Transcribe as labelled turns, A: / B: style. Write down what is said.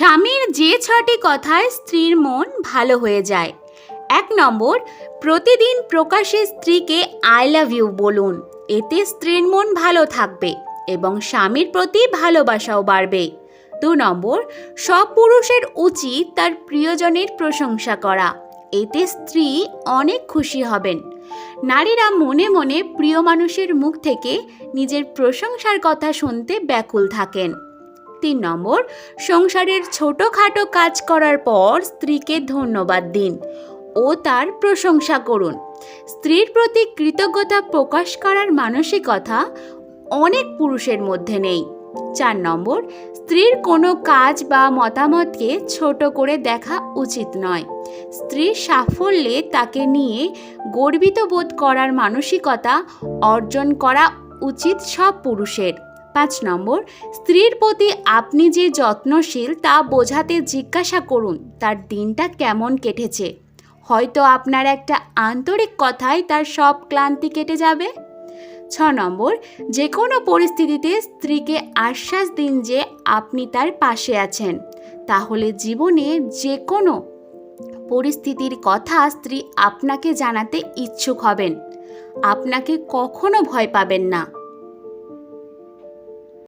A: স্বামীর যে ছটি কথায় স্ত্রীর মন ভালো হয়ে যায়। এক নম্বর, প্রতিদিন প্রকাশ্যে স্ত্রীকে আই লাভ ইউ বলুন। এতে স্ত্রীর মন ভালো থাকবে এবং স্বামীর প্রতি ভালোবাসাও বাড়বে। দু নম্বর সব পুরুষের উচিত তার প্রিয়জনের প্রশংসা করা। এতে স্ত্রী অনেক খুশি হবেন। নারীরা মনে মনে প্রিয় মানুষের মুখ থেকে নিজের প্রশংসার কথা শুনতে ব্যাকুল থাকেন। তিন নম্বর, সংসারের ছোটোখাটো কাজ করার পর স্ত্রীকে ধন্যবাদ দিন ও তার প্রশংসা করুন। স্ত্রীর প্রতি কৃতজ্ঞতা প্রকাশ করার মানসিকতা অনেক পুরুষের মধ্যে নেই। চার নম্বর, স্ত্রীর কোনো কাজ বা মতামতকে ছোট করে দেখা উচিত নয়। স্ত্রীর সাফল্যে তাকে নিয়ে গর্বিত বোধ করার মানসিকতা অর্জন করা উচিত সব পুরুষের। পাঁচ নম্বর, স্ত্রীর প্রতি আপনি যে যত্নশীল তা বোঝাতে জিজ্ঞাসা করুন, তার দিনটা কেমন কেটেছে। হয়তো আপনার একটা আন্তরিক কথায় তার সব ক্লান্তি কেটে যাবে। ছ নম্বর যে কোনো পরিস্থিতিতে স্ত্রীকে আশ্বাস দিন যে আপনি তার পাশে আছেন। তাহলে জীবনে যে কোনো পরিস্থিতির কথা স্ত্রী আপনাকে জানাতে ইচ্ছুক হবেন। আপনাকে কখনো ভয় পাবেন না।